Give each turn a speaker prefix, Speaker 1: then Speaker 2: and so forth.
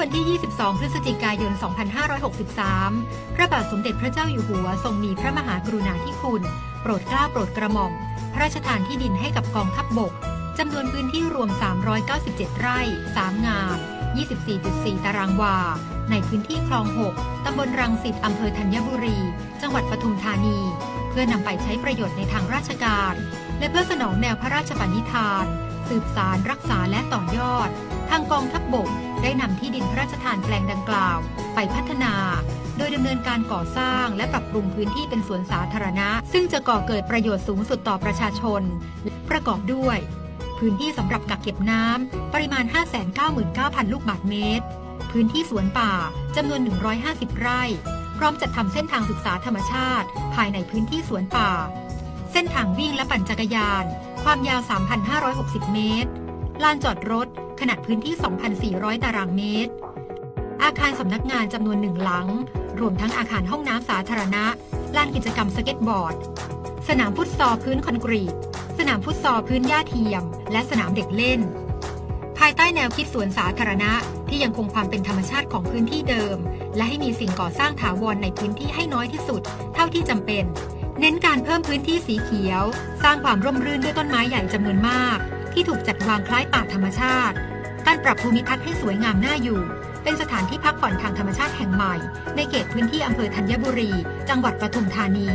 Speaker 1: วันที่ 22 พฤศจิกายน 2563 พระบาทสมเด็จพระเจ้าอยู่หัวทรงมีพระมหากรุณาธิคุณ โปรดเกล้าโปรดกระหม่อม พระราชทานที่ดินให้กับกองทัพบบกจำนวนพื้นที่รวม 397 ไร่ 3 งาน 24.4 ตารางวา ในพื้นที่คลอง 6 ตำบลรังสิตอำเภอธัญบุรี จังหวัดปทุมธานี เพื่อนำไปใช้ประโยชน์ในทางราชการ และเพื่อสนองแนวพระราชปณิธาน สืบสารรักษาและต่อยอด ทางกองทัพบบก ได้นำที่ดินพระราชทานแปลงดังกล่าว ไปพัฒนา โดยดำเนินการก่อสร้างและปรับปรุงพื้นที่เป็นสวนสาธารณะ ซึ่งจะก่อเกิดประโยชน์สูงสุดต่อประชาชน ประกอบด้วย พื้นที่สำหรับกักเก็บน้ำปริมาณ 599,000 ลูกบาศก์เมตร พื้นที่สวนป่าจำนวน 150 ไร่ พร้อมจัดทำเส้นทางศึกษาธรรมชาติ ภายในพื้นที่สวนป่า เส้นทางวิ่งและปั่นจักรยาน ความยาว 3,560 เมตร ลานจอดรถ ขนาดพื้นที่ 2,400 ตารางเมตร อาคารสำนักงานจำนวนหนึ่งหลัง รวมทั้งอาคารห้องน้ำสาธารณะ ลานกิจกรรมสเก็ตบอร์ด สนามฟุตซอลพื้นคอนกรีต สนามฟุตซอลพื้นหญ้าเทียม และสนามเด็กเล่น ภายใต้แนวคิดสวนสาธารณะที่ยังคงความเป็นธรรมชาติของพื้นที่เดิม และให้มีสิ่งก่อสร้างถาวรในพื้นที่ให้น้อยที่สุด เท่าที่จำเป็น เน้นการเพิ่มพื้นที่สีเขียว สร้างความร่มรื่นด้วยต้นไม้ใหญ่จำนวนมาก ที่ถูกจัดวางคล้ายป่าธรรมชาติ การปรับภูมิทัศน์ให้สวยงามน่าอยู่ เป็นสถานที่พักผ่อนทางธรรมชาติแห่งใหม่ ในเขตพื้นที่อำเภอธัญบุรี จังหวัดปทุมธานี